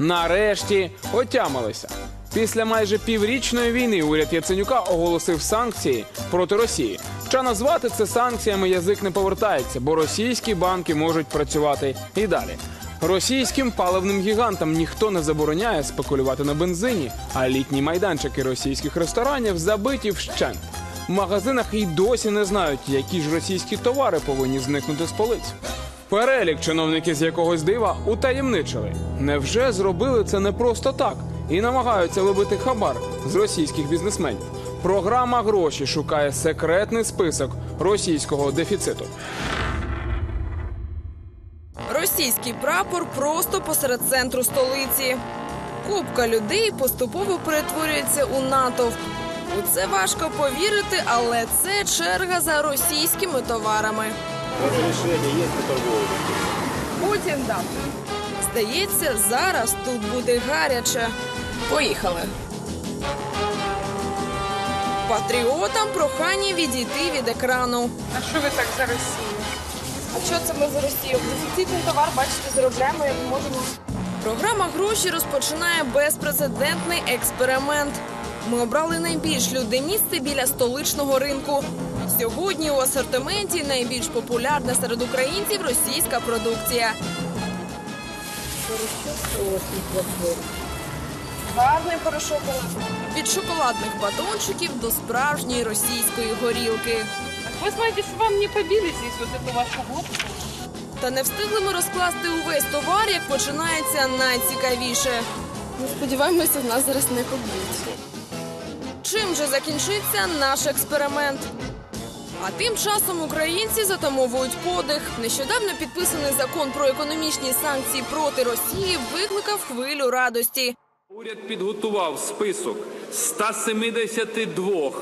нарешті отямилися. Після майже піврічної війни уряд Яценюка оголосив санкції проти Росії. Хоча назвати це санкціями язик не повертається, бо російські банки можуть працювати і далі. Російським паливним гігантам ніхто не забороняє спекулювати на бензині, а літні майданчики російських ресторанів забиті вщент. В магазинах і досі не знають, які ж російські товари повинні зникнути з полиць. Перелік чиновники з якогось дива утаємничили. Невже зробили це не просто так і намагаються вибити хабар з російських бізнесменів? Програма гроші шукає секретний список російського дефіциту. Російський прапор просто посеред центру столиці. Купка людей поступово перетворюється у натовп. У це важко повірити, але це черга за російськими товарами. Разрешение есть на торговлю? Путін дав. Здається, зараз тут буде гаряче. Поїхали. Патріотам прохання відійти від екрану. А що ви так за Росію? А що це ми за Росію? Дефіцитний товар, бачите, заробляємо, як можемо. Програма гроші розпочинає безпрецедентний експеримент. Ми обрали найбільш людне місце біля столичного ринку. Сьогодні у асортименті найбільш популярна серед українців російська продукція. Гарний порошок. Від шоколадних батончиків до справжньої російської горілки. Ви знаєте, що вам не побили здесь вот эту вашу глупость? Та не встигли ми розкласти увесь товар, як починається найцікавіше. Ми сподіваємося, нас зараз не поб'ють. Чим же закінчиться наш експеримент? А тим часом українці затамовують подих. Нещодавно підписаний закон про економічні санкції проти Росії викликав хвилю радості. Уряд підготував список 172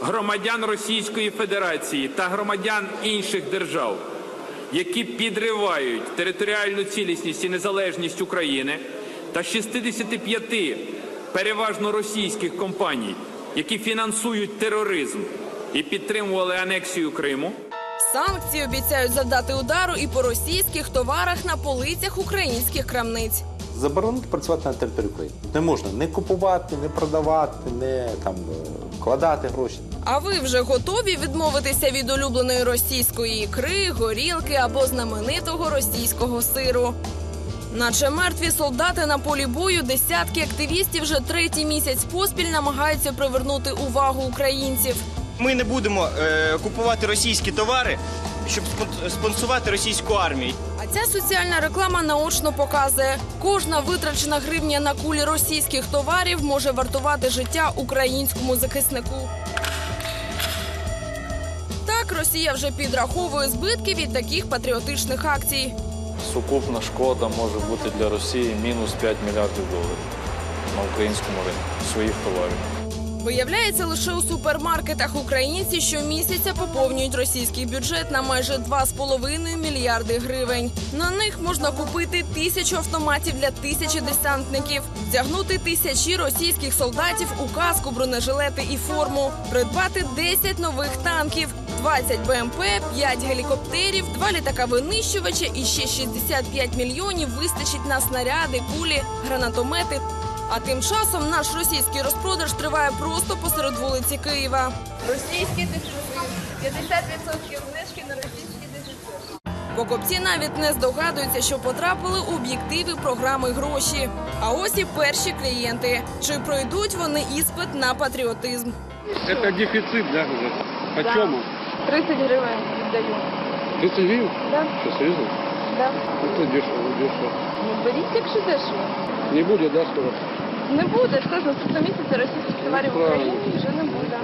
громадян Російської Федерації та громадян інших держав, які підривають територіальну цілісність і незалежність України, та 65 переважно російських компаній, які фінансують тероризм і підтримували анексію Криму. Санкції обіцяють завдати удару і по російських товарах на полицях українських крамниць. Заборонити працювати на території України. Не можна не купувати, не продавати, не там е, вкладати гроші. А ви вже готові відмовитися від улюбленої російської ікри, горілки або знаменитого російського сиру? Наче мертві солдати на полі бою, десятки активістів вже третій місяць поспіль намагаються привернути увагу українців. Ми не будемо е, купувати російські товари, щоб спон- спонсувати російську армію. А ця соціальна реклама наочно показує, кожна витрачена гривня на кулі російських товарів може вартувати життя українському захиснику. Так, Росія вже підраховує збитки від таких патріотичних акцій. Сукупна шкода може бути для Росії мінус 5 мільярдів доларів на українському ринку своїх товарів. Виявляється, лише у супермаркетах українці щомісяця поповнюють російський бюджет на майже 2,5 мільярди гривень. На них можна купити тисячу автоматів для тисячі десантників, вдягнути тисячі російських солдатів у каску, бронежилети і форму, придбати 10 нових танків. 20 БМП, 5 гелікоптерів, 2 літака винищувача і ще 65 мільйонів вистачить на снаряди, кулі, гранатомети а тим часом наш російський розпродаж триває просто посеред вулиці Києва. Російський дефіцит. 50% знижки на російський дефіцит. Покупці навіть не здогадуються, що потрапили у об'єктиви програми гроші. А ось і перші клієнти. Чи пройдуть вони іспит на патріотизм? Это дефицит, да, уже? Почему? 30 гривень віддаю. 30 гривен? Да, Что, серьезно? да. Это дешево, дешево. Ну, беріть, якщо дешево. Не будет, да, скоро? Не буде. Скажу, наступного місяця російських товарів в. Україні вже не буде.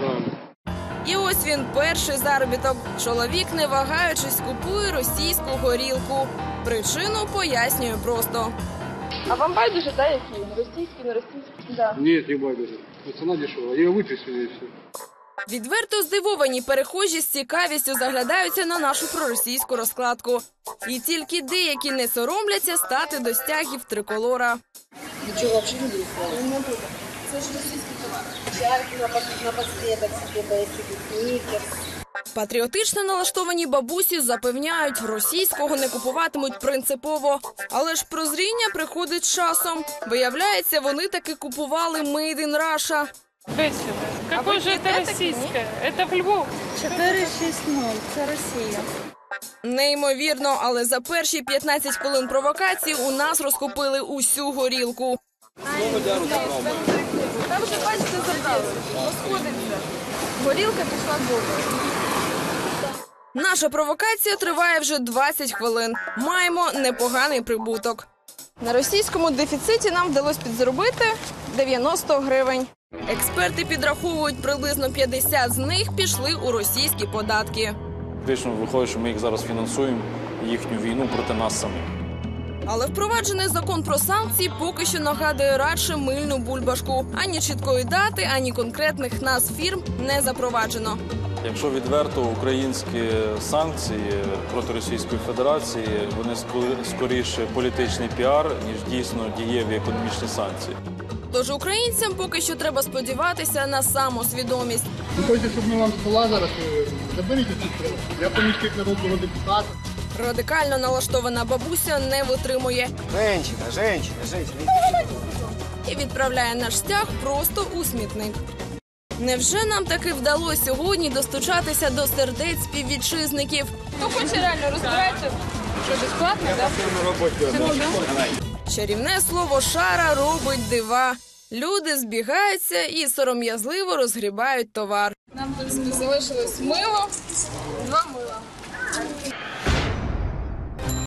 І ось він перший заробіток. Чоловік, не вагаючись, купує російську горілку. Причину пояснює просто. А вам байдуже, да, які? Російські, не російські? Да. Нет, не байдуже. Но Цена дешевая. Ее выписали и все. Відверто здивовані перехожі з цікавістю заглядаються на нашу проросійську розкладку. І тільки деякі не соромляться стати до стягів триколора. Патріотично налаштовані бабусі запевняють, російського не купуватимуть принципово. Але ж прозріння приходить з часом. Виявляється, вони таки купували Made in Russia. Бесіда. Какое же это российское? Это в Львов. 460, це Росія. Неймовірно, але за перші 15 хвилин провокації у нас розкупили усю горілку. Там вже бачите забрали. Горілка пішла добре. Наша провокація триває вже 20 хвилин. Маємо непоганий прибуток. На російському дефіциті нам вдалося підзаробити 90 гривень. Експерти підраховують, приблизно 50 з них пішли у російські податки. Фактично виходить, що ми їх зараз фінансуємо їхню війну проти нас самих. Але впроваджений закон про санкції поки що нагадує радше мильну бульбашку. Ані чіткої дати, ані конкретних назв фірм не запроваджено. Якщо відверто українські санкції проти Російської Федерації, вони ско- скоріше політичний піар, ніж дійсно дієві економічні санкції. Тож українцям поки що треба сподіватися на самосвідомість. Ви хочете, щоб ми вам стола зараз е, заберіть ці? Я помічник народного депутата. Радикально налаштована бабуся не витримує Женщина, женщина, женщина. і відправляє наш стяг просто у смітник. Невже нам таки вдалося сьогодні достучатися до сердець співвітчизників? Хто хоче реально розбирається, що безплатно, так? Чарівне слово шара робить дива. Люди збігаються і сором'язливо розгрібають товар. Нам, залишилось мило, два мила.